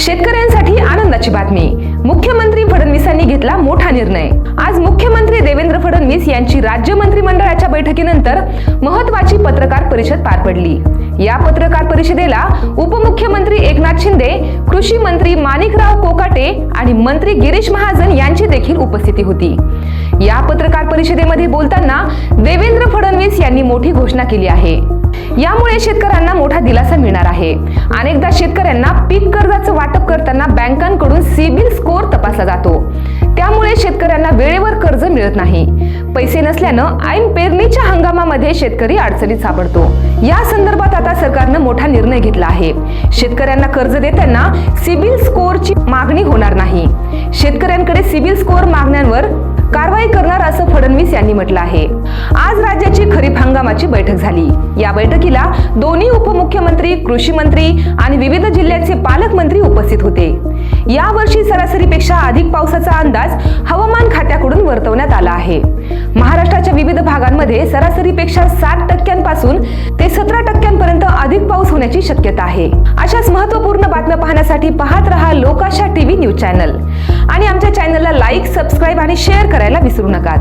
शेतकऱ्यांसाठी आनंदाची बातमी. मुख्यमंत्री फडणवीसांनी घेतला मोठा निर्णय. आज मुख्यमंत्री देवेंद्र फडणवीस यांची राज्य मंत्रिमंडळाच्या बैठकीनंतर महत्वाची पत्रकार परिषद पार पडली. या पत्रकार परिषदेला उपमुख्यमंत्री एकनाथ शिंदे कृषी मंत्री माणिकराव कोकाटे आणि मंत्री गिरीश महाजन यांची देखील उपस्थिती होती. या पत्रकार परिषदेमध्ये बोलताना देवेंद्र फडणवीस यांनी मोठी घोषणा केली आहे. यामुळे शेतकऱ्यांना मोठा दिलासा मिळणार आहे. अनेकदा शेतकऱ्यांना पीक कर्ज करताना बँकांकडून सिबिल स्कोअर तपासला जातो. त्यामुळे शेतकऱ्यांना वेळेवर कर्ज मिळत नाही. पैसे नसल्यानं ऐन पेरणीच्या हंगामामध्ये शेतकरी अडचणीत सापडतो. या संदर्भात आता सरकारनं मोठा निर्णय घेतला आहे. शेतकऱ्यांना कर्ज देताना सिबिल स्कोअरची मागणी होणार नाही. शेतकऱ्यांकडे सिबिल स्कोअर मागण्यांवर कारवाई करणार असं फडणवीस यांनी म्हटलं आहे. आज राज्याच्या खरीप हंगामाची बैठक झाली. या बैठकीला दोन्ही उपमुख्यमंत्री कृषी मंत्री आणि विविध जिल्ह्याचे पालकमंत्री उपस्थित होते. या वर्षी सरासरीपेक्षा अधिक पावसाचा अंदाज हवामान खात्याकडून वर्तवण्यात आला आहे. महाराष्ट्राच्या विविध भागांमध्ये सरासरीपेक्षा सात टक्क्यांपासून ते सतरा टक्क्यांपर्यंत अधिक पाऊस होण्याची शक्यता आहे. अशाच महत्त्वपूर्ण बातम्या पाहण्यासाठी पाहत रहा लोकाशा टीव्ही न्यूज चॅनल. आणि आमच्या चॅनलला लाईक सबस्क्राईब आणि शेअर करायला विसरू नका.